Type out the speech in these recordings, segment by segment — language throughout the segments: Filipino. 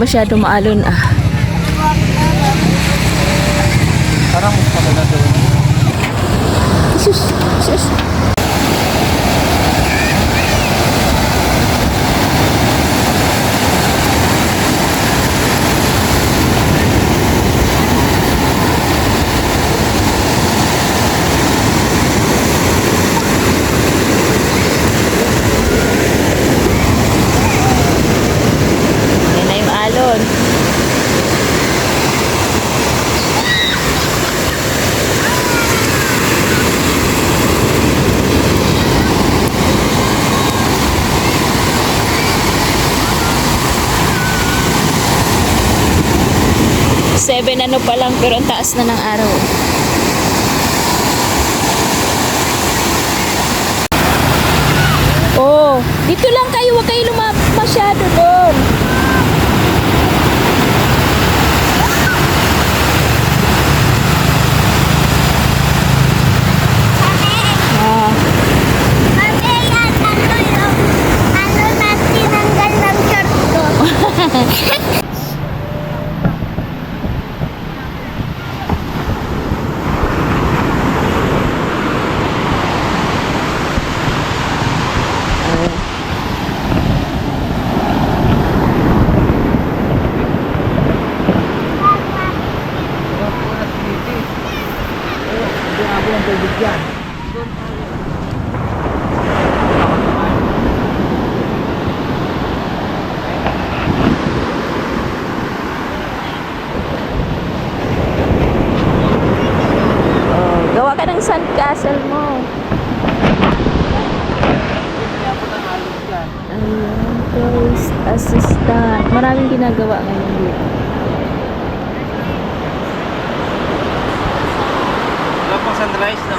masyado maalon ah. 11 ano pa lang pero ang taas na ng araw. Oh, dito lang kayo. Gawa ka ng sandcastle mo. Ayan, guys, assistant. Maraming ginagawa ngayon dito. Wala pang sunrise, no?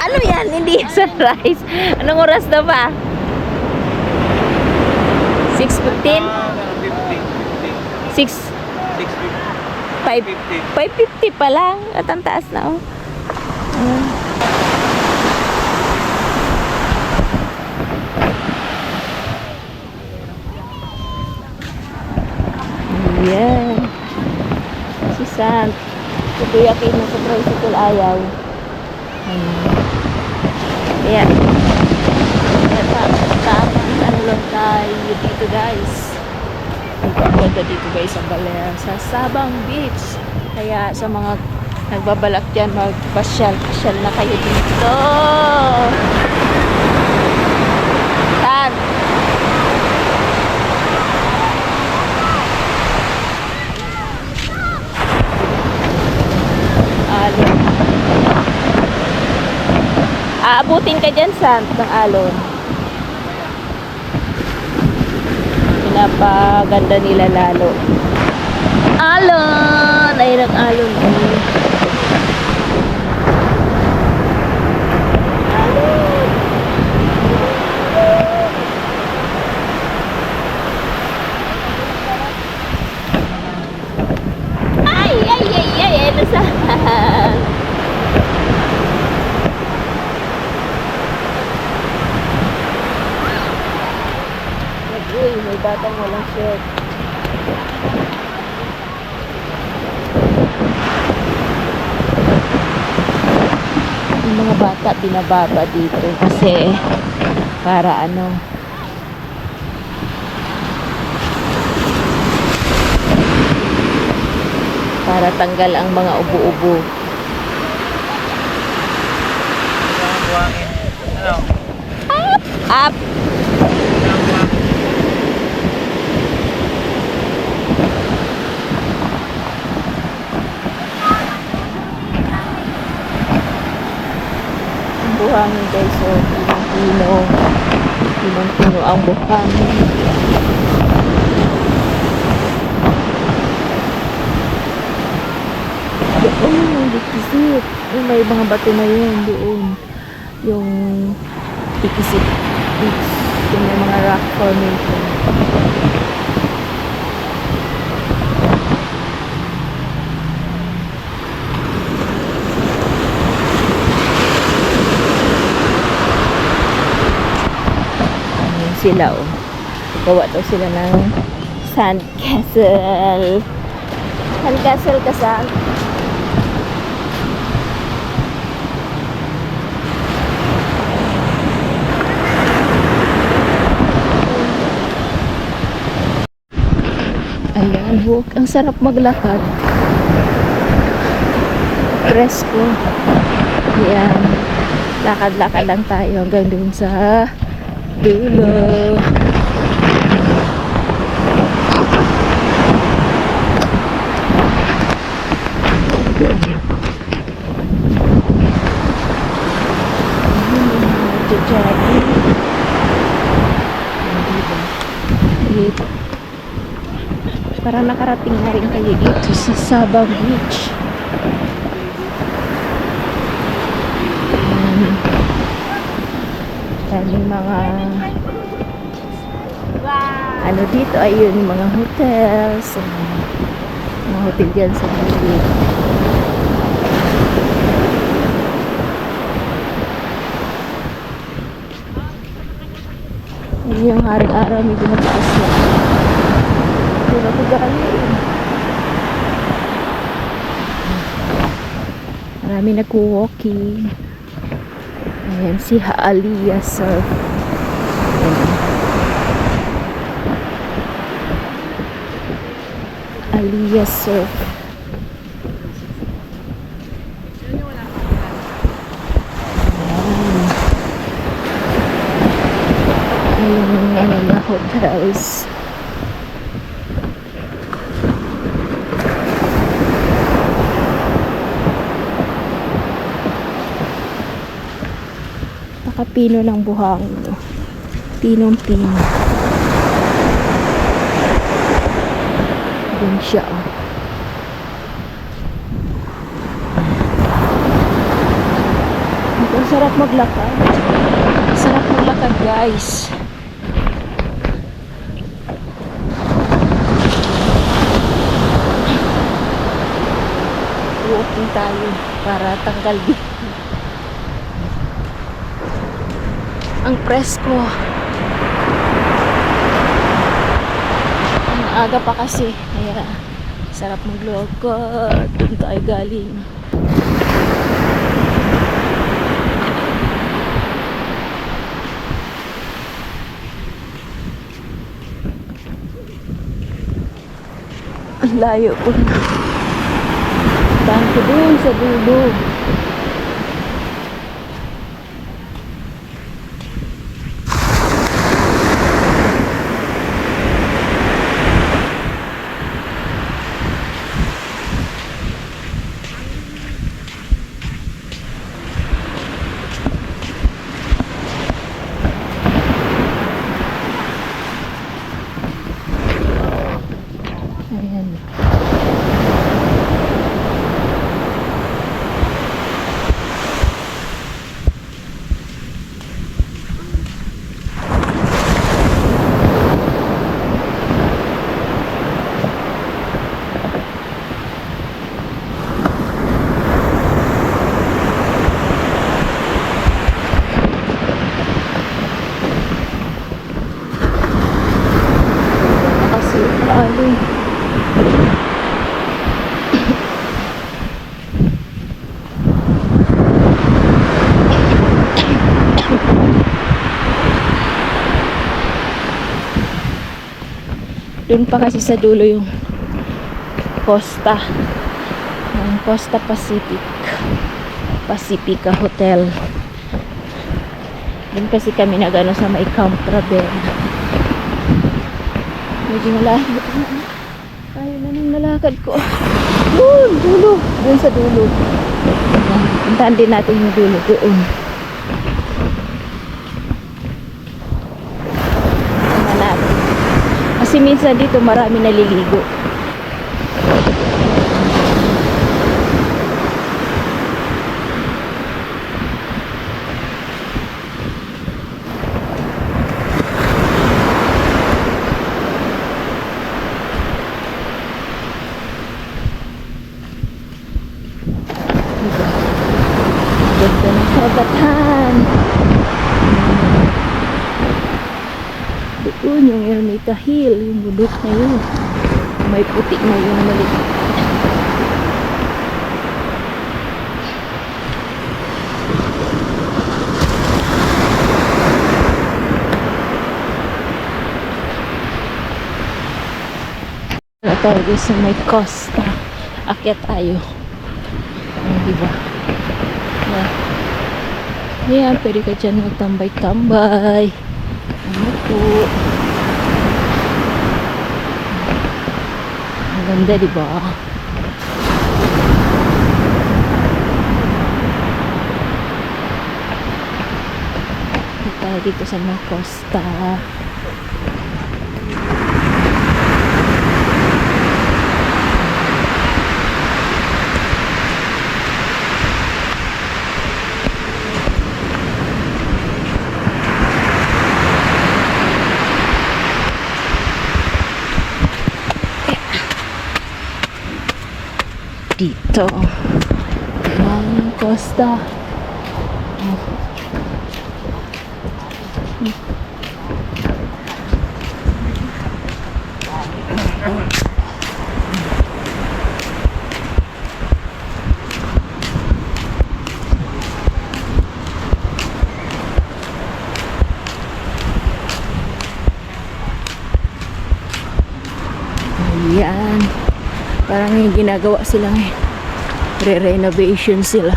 Ano yan? Hindi yan sunrise. Anong oras na ba? 6.15? Ah, 50, 6, 50, 5, 5.50 pa lang. At ang taas na, oh. Ayan. Ayan. Si Sant. Si Kuya Kim sa tricycle ayaw. Ayan. Ayan. Ayan pa. Tamang ano lang tayo dito guys. Ganda dito guys sa Balea. Sa Sabang Beach. Kaya sa mga nagbabalak dyan magpasyal. Pasyal na kayo dito. Tan. Alon. Aabutin ka dyan, Sant, ng alon. Pinapaganda nila lalo. Alon! Ayun ang alon. Alon! Ay, ay, ay, ay, ay, nasahan. Batang walang shirt. Yung mga bata binababa dito kasi para ano para tanggal ang mga ubo-ubo. Ano? Up! Buhangin guys, so pinong-pino. Pinong-pino ang buhangin. Doon, yung dikisit. Yung may mga bato na yun doon. Yung dikisit beach. Yung may mga rock formation. Sila oh. Gawa daw sila ng Sand Castle. Sand Castle ka saan? Ayan, walk. Ang sarap maglakad. Presko. Ayan. Lakad-lakad lang tayo hanggang dun sa Jogging. Dito. Para nakarating na rin kayo dito sa Sabang Beach. Ayan. Daming mga ano dito ayun mga hotels mga hotel dyan sa gilid Ayun yung araw-araw medyo mataas na. Doon ako galing marami nagwo-walking ayan si Haalia Surf Ayan. Aliyah Surf. Ayan. Ayan ano na hotels. Nakapino ng buhangin. Pinong-pino. Doon siya. oh. Sarap maglakad. Sarap maglakad, guys. Walking tayo para tanggal dito. Ang presko. Ang aga pa kasi. Kaya sarap maglakad. Doon tayo galing. Ang layo po na. Bangko doon sa dulo. Ayan. Kasi, ano Doon pa kasi sa dulo yung Costa. Yung Costa Pacific. Pacifica Hotel. Doon kasi kami nagano sa may Travel. Medyo malayo. Kaya na nang nalakad ko. Doon, dulo. Doon sa dulo. Puntahan din natin yung dulo doon. Tingnan natin. Kasi minsan dito marami naliligo. Ganda ng karagatan. Yun, Hill, yung bundok na yun. May puti na yun na maliit. Tayo sa may costa. Akyat tayo. Oh, diba? Yeah. Ayan, pwede ka dyan magtambay-tambay. Ano po? Ang ganda, di ba? Tayo dito sa mga costa. Dito. Ang costa. Ayan. Yung ginagawa sila ngayon. Re-renovation sila.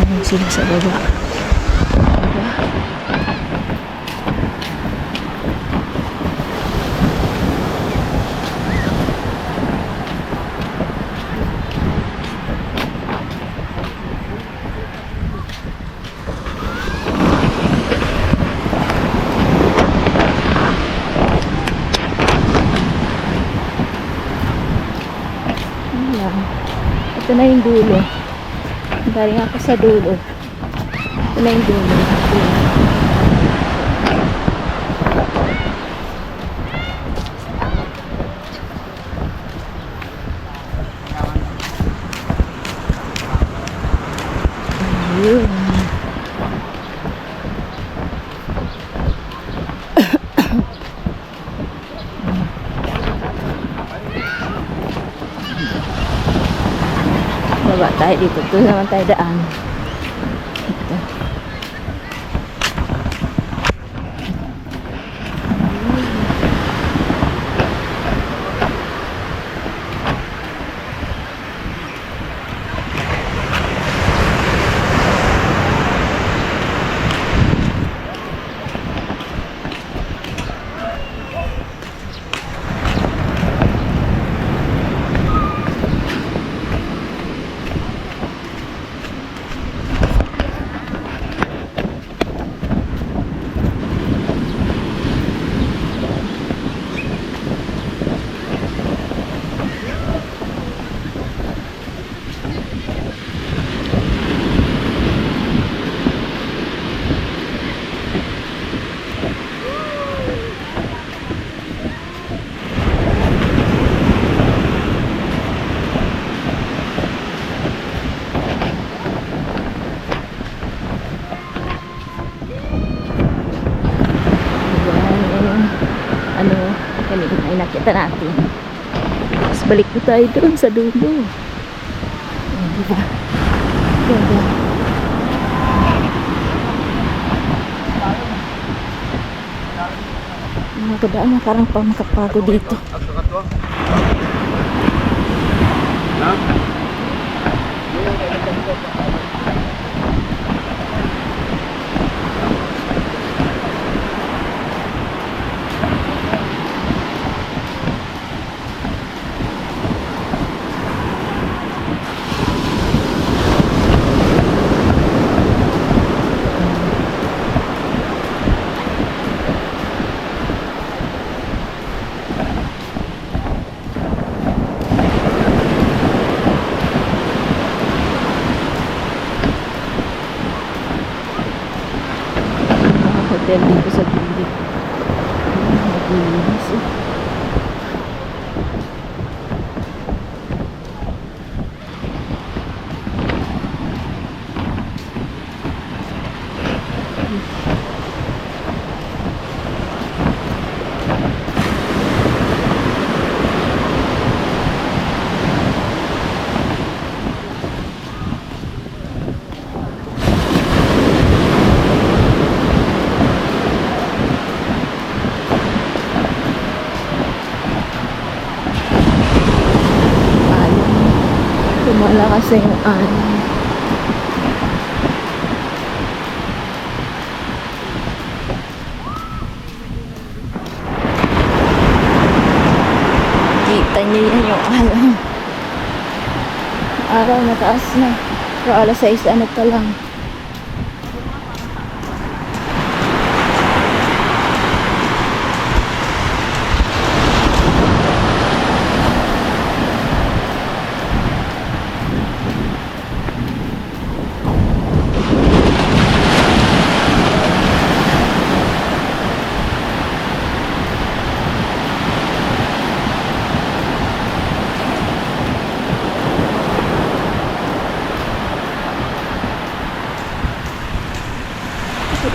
Ayan sila sa. Baba. Ayan. Ito na yung dulo. Galing ako sa dulo. Ito na yung dulo. Ayun. Baba tayo dito. Ito naman tayo daan. Ito. Ayan, yung ano, kanina nakita natin. Tapos balik po tayo doon sa dulo. Ayan, diba? Ganda. Mga kadaan na parang pang makapago dito. Mga hotel dito sa gilid. Ayan, Maglinis eh. Na yung alon. Kita niyo yan yung alon. Araw na taas na. Pero alas 6 ano pa lang.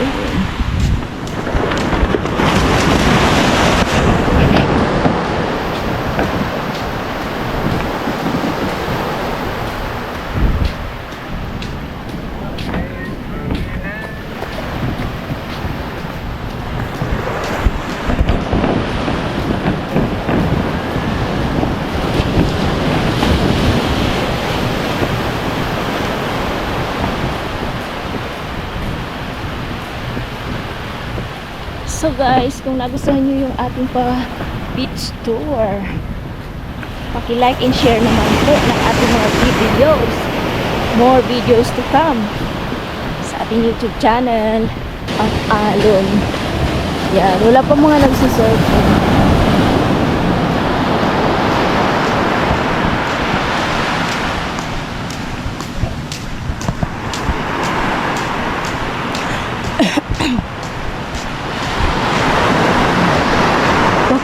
So guys, kung nagustuhan nyo yung ating pa beach tour, paki-like and share naman po ng ating mga videos. More videos to come sa ating YouTube channel, ang Alon. Yan, wala pa mga nagsisurf.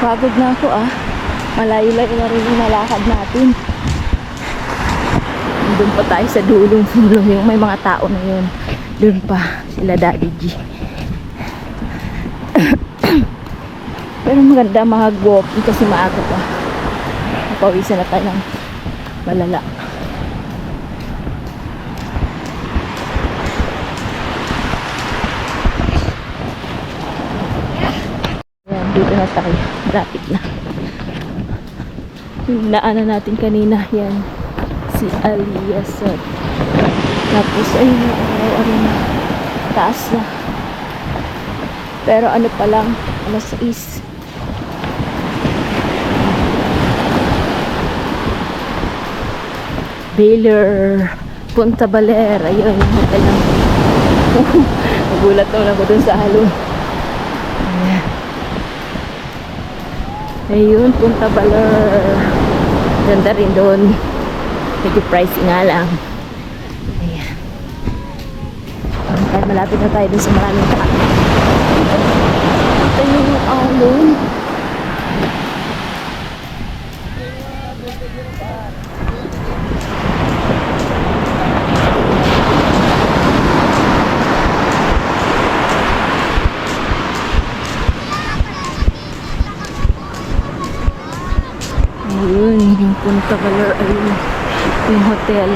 Papagod na ako ah. Malayo-layo na rin yung nalakad natin. Doon pa tayo sa dulong sulong yung may mga tao na yun. Doon pa sila Daddy G. Pero maganda mag-walking kasi maaga pa. Napawisan na tayo ng malala. Ayan, dito na tayo. Malapit na. Yung naanan natin kanina, yan. Si Aliyasot. Tapos, ayun na, araw-araw na. Taas na. Pero ano pa lang, alas 6. Baylor, Punta Baler, ayun, hotel lang. Nagulat naman ako dun sa halong. Ayun, Punta Baler. Ganda rin doon. Medyo pricey nga lang. Ayan. Malapit na tayo dun sa maraming tao. Ito yung alon. Valor, ayun, yung hotel.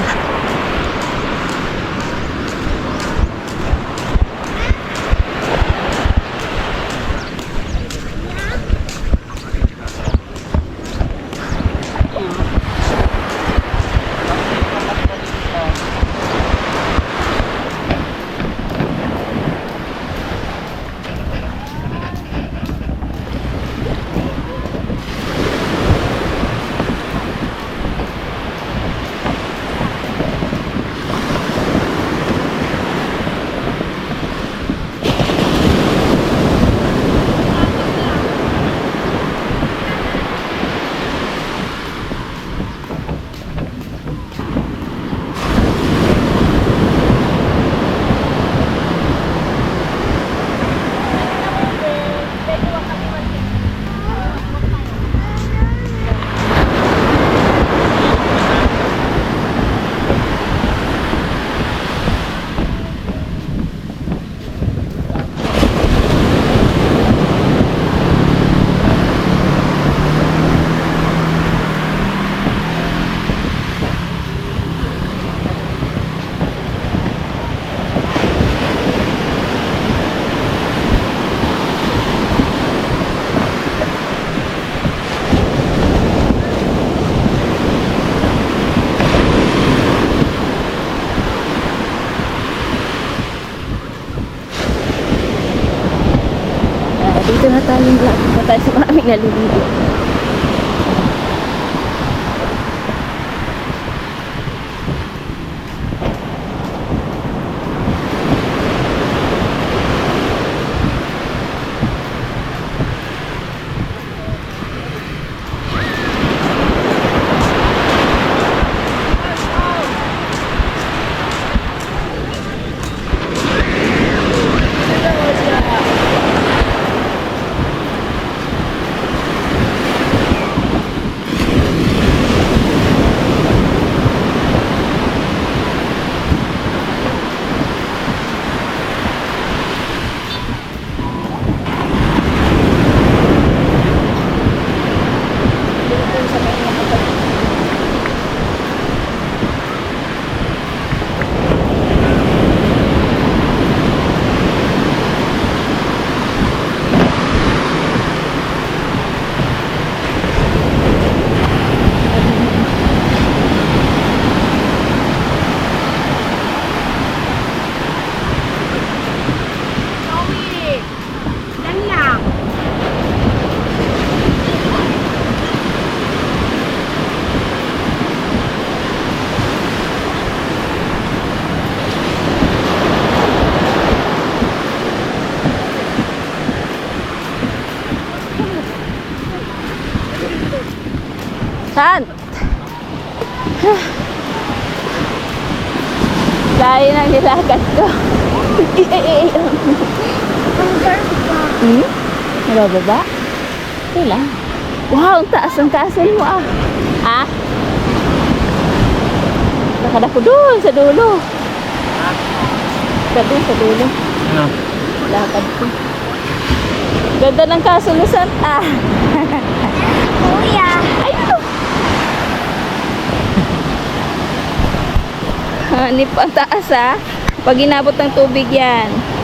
Saan? Layo ng nilakad ko. hmm? Nabababa? Okay lang. Wow, ang taas ang castle mo ah. Ah? Nakadako doon sa dulo. Sa doon sa dulo. Ano? Lakad ko. Ganda ng castle ni Santa. Kuya, Ayun! Hanip ang taas ah. Pag inabot ng tubig yan.